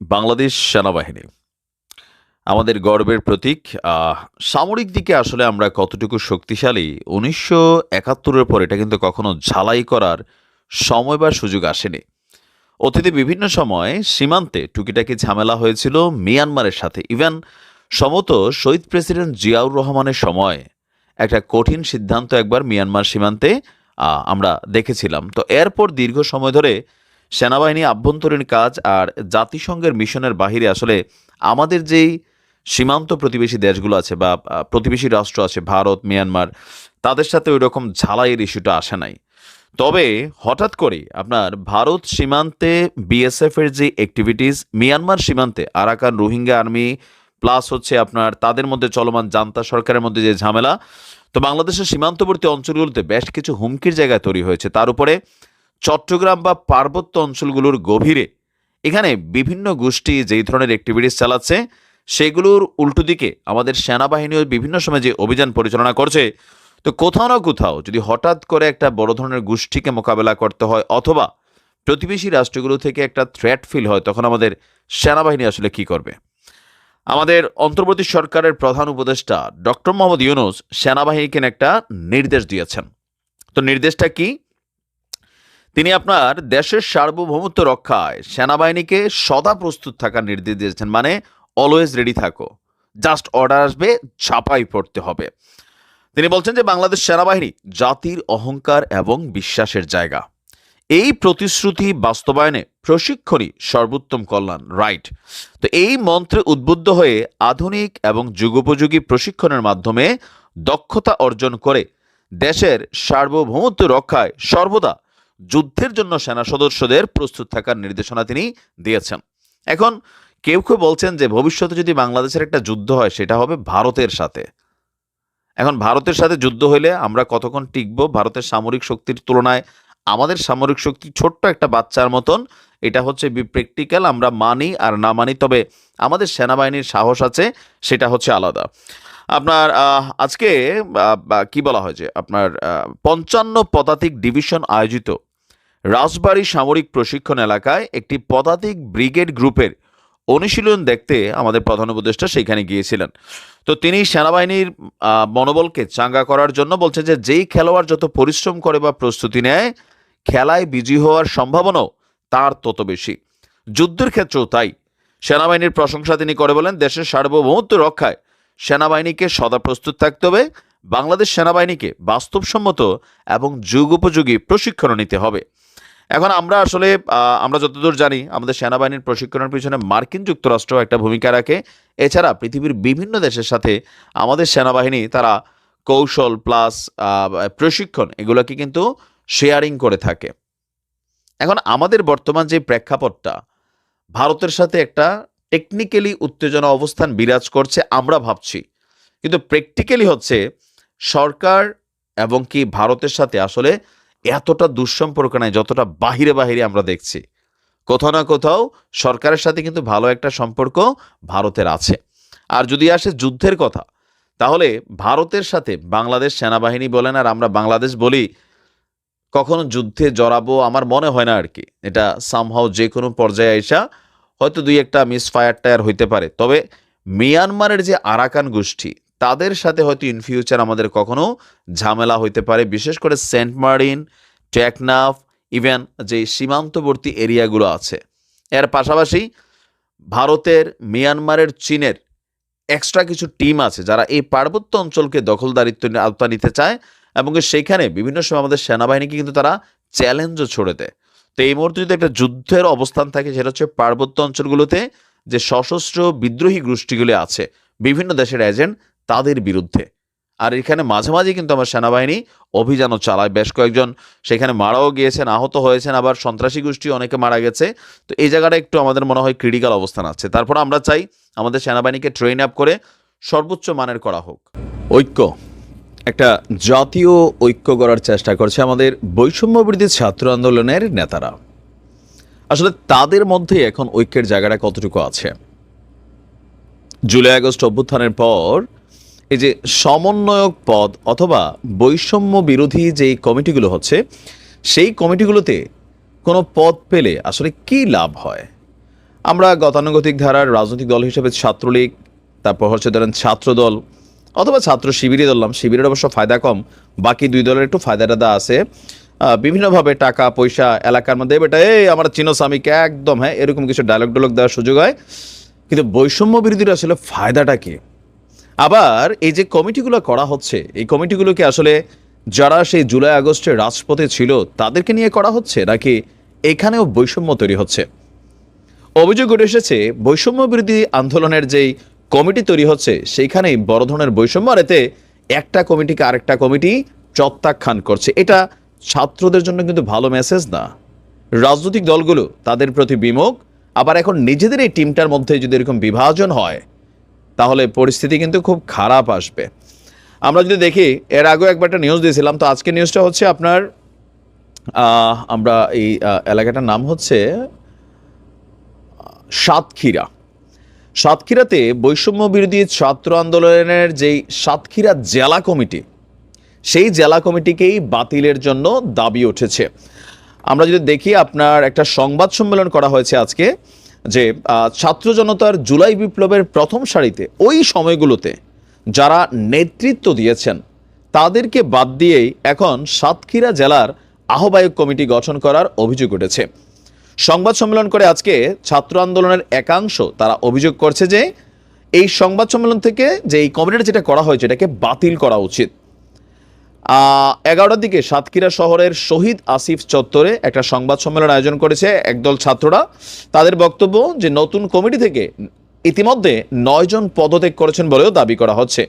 বাংলাদেশ সেনাবাহিনী। আমাদের গর্বের প্রতীক সামরিক দিকে আসলে আমরা কতটুকু শক্তিশালী, উনিশশো একাত্তরের পর এটা কিন্তু কখনো ঝালাই করার সময় বা সুযোগ আসেনি। অতীতে বিভিন্ন সময় সীমান্তে টুকিটাকি ঝামেলা হয়েছিল মিয়ানমারের সাথে। ইভেন সমত শহীদ প্রেসিডেন্ট জিয়াউর রহমানের সময় একটা কঠিন সিদ্ধান্ত একবার মিয়ানমার সীমান্তে আমরা দেখেছিলাম। তো এরপর দীর্ঘ সময় ধরে সেনাবাহিনী আভ্যন্তরীণ কাজ আর জাতিসংঘের মিশনের বাহিরে আসলে আমাদের যেই সীমান্ত প্রতিবেশী দেশগুলো আছে বা প্রতিবেশী রাষ্ট্র আছে, ভারত, মিয়ানমার, তাদের সাথে ওই রকম ঝালাইয়ের ইস্যুটা আসে নাই। তবে হঠাৎ করে আপনার ভারত সীমান্তে বিএসএফ এর যে অ্যাক্টিভিটিস মিয়ানমার সীমান্তে, আরাকান রোহিঙ্গা আর্মি প্লাস হচ্ছে আপনার তাদের মধ্যে চলমান জান্তা সরকারের মধ্যে যে ঝামেলা, তো বাংলাদেশের সীমান্তবর্তী অঞ্চলগুলোতে বেশ কিছু হুমকির জায়গায় তৈরি হয়েছে। তার উপরে চট্টগ্রাম বা পার্বত্য অঞ্চলগুলোর গভীরে। এখানে বিভিন্ন গোষ্ঠী যেই ধরনের অ্যাক্টিভিটিস চালাচ্ছে, সেগুলোর উল্টো দিকে আমাদের সেনাবাহিনীও বিভিন্ন সময় যে অভিযান পরিচালনা করছে, তো কোথাও না কোথাও যদি হঠাৎ করে একটা বড় ধরনের গোষ্ঠীকে মোকাবেলা করতে হয় অথবা প্রতিবেশী রাষ্ট্রগুলো থেকে একটা থ্রেট ফিল হয়, তখন আমাদের সেনাবাহিনী আসলে কি করবে? আমাদের অন্তর্বর্তী সরকারের প্রধান উপদেষ্টা ডক্টর মোহাম্মদ ইউনুস সেনাবাহিনীকে একটা নির্দেশ দিয়েছেন। তো নির্দেশটা কি? তিনি আপনার দেশের সার্বভৌমত্ব রক্ষায় সেনাবাহিনীকে সদা প্রস্তুত থাকার নির্দেশ দিয়েছেন মানে অলওয়েজ রেডি থাকো। জাস্ট অর্ডার আসবে, ছাপাই পড়তে হবে। তিনি বলছেন যে বাংলাদেশ সেনাবাহিনী জাতির অহংকার এবং বিশ্বাসের জায়গা। এই প্রতিশ্রুতি বাস্তবায়নে প্রশিক্ষণই সর্বোত্তম কল্যাণ রাইট তো এই মন্ত্রে উদ্বুদ্ধ হয়ে আধুনিক এবং যুগোপযোগী প্রশিক্ষণের মাধ্যমে দক্ষতা অর্জন করে দেশের সার্বভৌমত্ব রক্ষায় সর্বদা যুদ্ধের জন্য সেনা সদস্যদের প্রস্তুত থাকার নির্দেশনা তিনি দিয়েছেন। এখন কেউ কেউ বলছেন যে ভবিষ্যতে যদি বাংলাদেশের একটা যুদ্ধ হয়, সেটা হবে ভারতের সাথে। এখন ভারতের সাথে যুদ্ধ হইলে আমরা কতক্ষণ টিকব? ভারতের সামরিক শক্তির তুলনায় আমাদের সামরিক শক্তি ছোট্ট একটা বাচ্চার মতন। এটা হচ্ছে প্র্যাকটিক্যাল, আমরা মানি আর না মানি, তবে আমাদের সেনাবাহিনীর সাহস আছে, সেটা হচ্ছে আলাদা। আপনার আজকে কি বলা হয় যে আপনার পঞ্চান্ন পদাতিক ডিভিশন আয়োজিত রাজবাড়ী সামরিক প্রশিক্ষণ এলাকায় একটি পদাতিক ব্রিগেড গ্রুপের অনুশীলন দেখতে আমাদের প্রধান উপদেষ্টা সেখানে গিয়েছিলেন। তো তিনি সেনাবাহিনীর মনোবলকে চাঙ্গা করার জন্য বলছেন যে, যেই খেলোয়াড় যত পরিশ্রম করে বা প্রস্তুতি নেয়, খেলায় বিজয়ী হওয়ার সম্ভাবনাও তার তত বেশি। যুদ্ধের ক্ষেত্রেও তাই। সেনাবাহিনীর প্রশংসা তিনি করে বলেন, দেশের সার্বভৌমত্ব রক্ষায় সেনাবাহিনীকে সদা প্রস্তুত থাকতে হবে, বাংলাদেশ সেনাবাহিনীকে বাস্তবসম্মত এবং যুগোপযোগী প্রশিক্ষণ নিতে হবে। এখন আমরা আসলে আমরা যতদূর জানি আমাদের সেনাবাহিনীর প্রশিক্ষণের পিছনে মার্কিন যুক্তরাষ্ট্র একটা ভূমিকা রাখে। এছাড়া পৃথিবীর বিভিন্ন দেশের সাথে আমাদের সেনাবাহিনী তারা কৌশল প্লাস প্রশিক্ষণ এগুলোকে কিন্তু শেয়ারিং করে থাকে। এখন আমাদের বর্তমান যে প্রেক্ষাপটটা, ভারতের সাথে একটা টেকনিক্যালি উত্তেজনা অবস্থান বিরাজ করছে আমরা ভাবছি। কিন্তু প্র্যাকটিক্যালি হচ্ছে সরকার এবং কি ভারতের সাথে আসলে এতটা দুঃসম্পর্ক নাই যতটা বাহিরে বাহিরে আমরা দেখছি। কোথাও না কোথাও সরকারের সাথে কিন্তু ভালো একটা সম্পর্ক ভারতের আছে। আর যদি আসে যুদ্ধের কথা, তাহলে ভারতের সাথে বাংলাদেশ সেনাবাহিনী বলেন আর আমরা বাংলাদেশ বলি, কখনো যুদ্ধে জড়াবো আমার মনে হয় না আর কি এটা সামহাও যে কোনো পর্যায়ে আইসা হয়তো দুই একটা মিস ফায়ার টায়ার হইতে পারে। তবে মিয়ানমারের যে আরাকান গোষ্ঠী তাদের সাথে হয়তো ইন ফিউচার আমাদের কখনো ঝামেলা হইতে পারে, বিশেষ করে সেন্ট মার্টিন, টেকনাফ ইভেন যে সীমান্তবর্তী এরিয়াগুলো আছে। এর পাশাপাশি ভারতের, মিয়ানমারের, চীনের এক্সট্রা কিছু টিম আছে যারা এই পার্বত্য অঞ্চলকে দখলদারিত্ব আওতা নিতে চায় এবং সেইখানে বিভিন্ন সময় আমাদের সেনাবাহিনীকে কিন্তু তারা চ্যালেঞ্জও ছড়ে দেয়। তো এই মুহূর্তে যদি একটা যুদ্ধের অবস্থান থাকে, সেটা হচ্ছে পার্বত্য অঞ্চলগুলোতে যে সশস্ত্র বিদ্রোহী গোষ্ঠীগুলি আছে, বিভিন্ন দেশের এজেন্ট তাদের বিরুদ্ধে। আর এখানে মাঝে মাঝে কিন্তু আমার সেনাবাহিনী অভিযানও চালায়। বেশ কয়েকজন সেখানে মারাও গিয়েছেন, আহত হয়েছেন, আবার সন্ত্রাসী গোষ্ঠী অনেকে মারা গেছে। তো এই জায়গাটা একটু আমাদের মনে হয় ক্রিটিক্যাল অবস্থান আছে। তারপর আমরা চাই আমাদের সেনাবাহিনীকে ট্রেন আপ করে সর্বোচ্চ মানের করা হোক। ঐক্য। একটা জাতীয় ঐক্য গড়ার চেষ্টা করছে আমাদের বৈষম্য বিরোধী ছাত্র আন্দোলনের নেতারা। আসলে তাদের মধ্যে এখন ঐক্যের জায়গাটা কতটুকু আছে? জুলাই আগস্ট অভ্যুত্থানের পর এই যে সমন্বয়ক পদ অথবা বৈষম্য বিরোধী যেই কমিটিগুলো হচ্ছে, সেই কমিটিগুলোতে কোনো পদ পেলে আসলে কি লাভ হয়? আমরা গতানুগতিক ধারার রাজনৈতিক দল হিসেবে ছাত্রলীগ, তারপর হচ্ছে ধরেন ছাত্রদল অথবা ছাত্র শিবিরই ধরলাম, শিবিরের অবশ্য ফায়দা কম, বাকি দুই দলের একটু ফায়দা টাদা আছে। বিভিন্নভাবে টাকা, পয়সা, এলাকার মধ্যে বেটা এই আমার চিনো স্বামীকে একদম হ্যাঁ এরকম কিছু ডায়লগ ডায়লগ দেওয়ার সুযোগ হয়। কিন্তু বৈষম্য বিরোধীরা আসলে ফায়দাটা কি? আবার এই যে কমিটিগুলো করা হচ্ছে, এই কমিটিগুলোকে আসলে যারা সেই জুলাই আগস্টে রাজপথে ছিল তাদেরকে নিয়ে করা হচ্ছে, নাকি এখানেও বৈষম্য তৈরি হচ্ছে? অভিযোগ উঠে এসেছে, বৈষম্য বিরোধী আন্দোলনের যেই কমিটি তৈরি হচ্ছে, সেইখানেই বড় ধরনের বৈষম্য, আর এতে একটা কমিটিকে আরেকটা কমিটি প্রত্যাখ্যান করছে। এটা ছাত্রদের জন্য কিন্তু ভালো মেসেজ না। রাজনৈতিক দলগুলো তাদের প্রতি বিমুখ, আবার এখন নিজেদের এই টিমটার মধ্যে যদি এরকম বিভাজন হয় তাহলে পরিস্থিতি কিন্তু খুব খারাপ আসবে। আমরা যদি দেখি, এর আগেও একবার একটা নিউজ দিয়েছিলাম, তো আজকে নিউজটা হচ্ছে আপনার আমরা এই এলাকাটার নাম হচ্ছে সাতক্ষীরা। সাতক্ষীরাতে বৈষম্য বিরোধী ছাত্র আন্দোলনের যেই সাতক্ষীরা জেলা কমিটি, সেই জেলা কমিটিকেই বাতিলের জন্য দাবি উঠেছে। আমরা যদি দেখি, আপনার একটা সংবাদ সম্মেলন করা হয়েছে আজকে যে ছাত্র জনতার জুলাই বিপ্লবের প্রথম সারিতে ওই সময়গুলোতে যারা নেতৃত্ব দিয়েছেন, তাদেরকে বাদ দিয়েই এখন সাতক্ষীরা জেলার আহ্বায়ক কমিটি গঠন করার অভিযোগ উঠেছে। সংবাদ সম্মেলন করে আজকে ছাত্র আন্দোলনের একাংশ তারা অভিযোগ করছে যে, এই সংবাদ সম্মেলন থেকে যে এই কমিটিটা যেটা করা হয়েছে এটাকে বাতিল করা উচিত। এগারোটার দিকে সাতক্ষীরা শহরের শহীদ আসিফ চত্বরে একটা সংবাদ সম্মেলন আয়োজন করেছে একদল ছাত্ররা। তাদের বক্তব্য যে নতুন কমিটি থেকে ইতিমধ্যে নয়জন পদত্যাগ করেছেন বলেও দাবি করা হচ্ছে।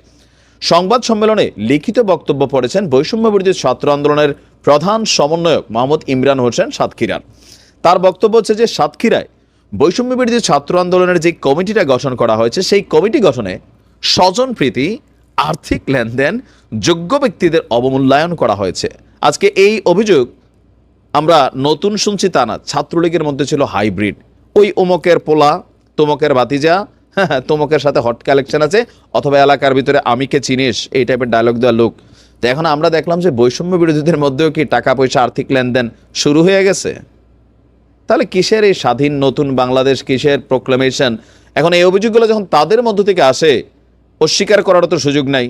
সংবাদ সম্মেলনে লিখিত বক্তব্য পড়েছেন বৈষম্য বিরোধী ছাত্র আন্দোলনের প্রধান সমন্বয়ক মোহাম্মদ ইমরান হোসেন সাতক্ষীরার। তার বক্তব্য হচ্ছে যে সাতক্ষীরায় বৈষম্য বিরোধী ছাত্র আন্দোলনের যে কমিটিটা গঠন করা হয়েছে, সেই কমিটি গঠনে স্বজনপ্রীতি আর্থিক লেনদেন যোগ্য ব্যক্তিদের অবমূল্যায়ন করা হয়েছে। আজকে এই অভিযোগ আমরা নতুন শুনছি তা না। ছাত্রলীগের মধ্যে ছিল হাইব্রিড। ওই অমকের পোলা, তমকের বাতিজা হ্যাঁ হ্যাঁ তমকের সাথে হট কালেকশন আছে, অথবা এলাকার ভিতরে আমিকে চিনিস, এই টাইপের ডায়লগ দেওয়া লোক। তো এখন আমরা দেখলাম যে বৈষম্য বিরোধীদের মধ্যেও কি টাকা পয়সা আর্থিক লেনদেন শুরু হয়ে গেছে? তাহলে কিসের এই স্বাধীন নতুন বাংলাদেশ, কিসের প্রোক্লেমেশন এখন এই অভিযোগগুলো যখন তাদের মধ্য থেকে আসে অস্বীকার করারও তো সুযোগ নাই।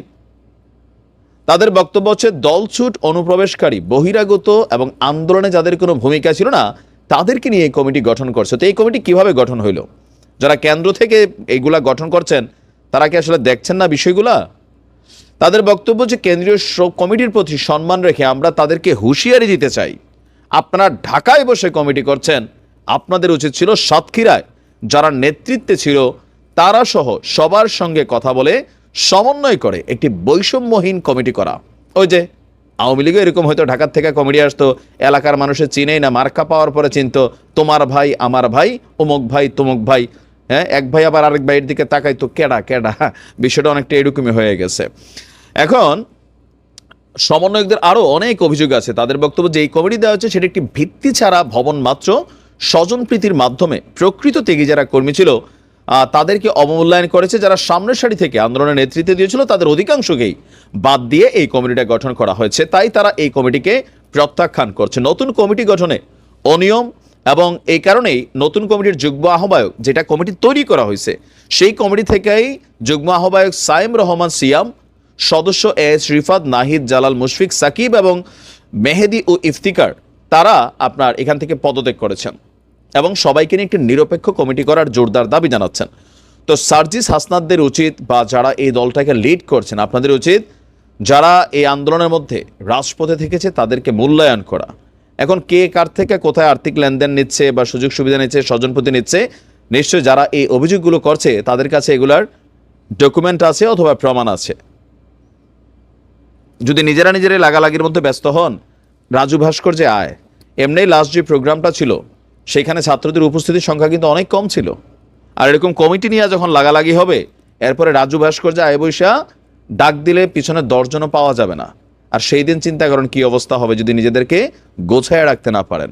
তাদের বক্তব্য হচ্ছে, দলছুট, অনুপ্রবেশকারী, বহিরাগত এবং আন্দোলনে যাদের কোনো ভূমিকা ছিল না, তাদেরকে নিয়ে এই কমিটি গঠন করছে। তো এই কমিটি কীভাবে গঠন হইল? যারা কেন্দ্র থেকে এইগুলা গঠন করছেন, তারা কি আসলে দেখছেন না বিষয়গুলা? তাদের বক্তব্য যে কেন্দ্রীয় কমিটির প্রতি সম্মান রেখে আমরা তাদেরকে হুঁশিয়ারি দিতে চাই। আপনারা ঢাকায় বসে কমিটি করছেন, আপনাদের উচিত ছিল সাতক্ষীরায়, যারা নেতৃত্বে ছিল তারা সহ সবার সঙ্গে কথা বলে সমন্বয় করে একটি বৈষম্যহীন কমিটি করা। ওই যে, আওয়ামী লীগও এরকম হয়তো ঢাকার থেকে কমিটি আসতো, এলাকার মানুষের চিনেই না, মার্কা পাওয়ার পরে চিনতো, তোমার ভাই, আমার ভাই, অমুক ভাই, তমুক ভাই হ্যাঁ এক ভাই আবার আরেক ভাইয়ের দিকে তাকাই তো কেডা কেডা বিষয়টা অনেকটা এরকমই হয়ে গেছে। এখন, সমন্বয়কদের আরও অনেক অভিযোগ আছে। তাদের বক্তব্য যে এই কমিটি দেওয়া হচ্ছে সেটা একটি ভিত্তি ছাড়া ভবন মাত্র স্বজনপ্রীতির মাধ্যমে প্রকৃত ত্যাগী যারা কর্মী ছিল তাদেরকে অবমূল্যায়ন করেছে, যারা সামনের সারি থেকে আন্দোলনের নেতৃত্ব দিয়েছিল, তাদের অধিকাংশকেই বাদ দিয়ে এই কমিটিটা গঠন করা হয়েছে। তাই তারা এই কমিটিকে প্রত্যাখ্যান করছে। নতুন কমিটি গঠনে অনিয়ম এবং এই কারণেই নতুন কমিটির যুগ্ম আহ্বায়ক, যেটা কমিটি তৈরি করা হয়েছে, সেই কমিটি থেকেই যুগ্ম আহ্বায়ক সাইম রহমান সিয়াম, সদস্য এস রিফাত, নাহিদ, জালাল মুশফিক, সাকিব এবং মেহেদি ও ইফতিকার, তারা আপনার এখান থেকে পদত্যাগ করেছেন। এবং সবাইকে নিয়ে একটি নিরপেক্ষ কমিটি করার জোরদার দাবি জানাচ্ছেন। তো সার্জিস হাসনাদদের উচিত বা যারা এই দলটাকে লিড করছেন, আপনাদের উচিত যারা এই আন্দোলনের মধ্যে রাজপথে থেকেছে তাদেরকে মূল্যায়ন করা। এখন কে কার থেকে কোথায় আর্থিক লেনদেন নিচ্ছে বা সুযোগ সুবিধা নিচ্ছে স্বজনপ্রতি নিচ্ছে, নিশ্চয়ই যারা এই অভিযোগগুলো করছে তাদের কাছে এগুলার ডকুমেন্ট আছে অথবা প্রমাণ আছে। যদি নিজেরা নিজেরাই লাগালাগির মধ্যে ব্যস্ত হন, রাজু ভাস্কর যে আয়। এমনি লাস্ট যে প্রোগ্রামটা ছিল সেখানে ছাত্রদের উপস্থিতির সংখ্যা কিন্তু অনেক কম ছিল। আর এরকম কমিটি নিয়ে যখন লাগালাগি হবে, এরপরে রাজু ভাস্কর যে আয় বৈশা ডাক দিলে পিছনে দশজনও পাওয়া যাবে না। আর সেই দিন চিন্তা করেন কি অবস্থা হবে যদি নিজেদেরকে গোছায় রাখতে না পারেন।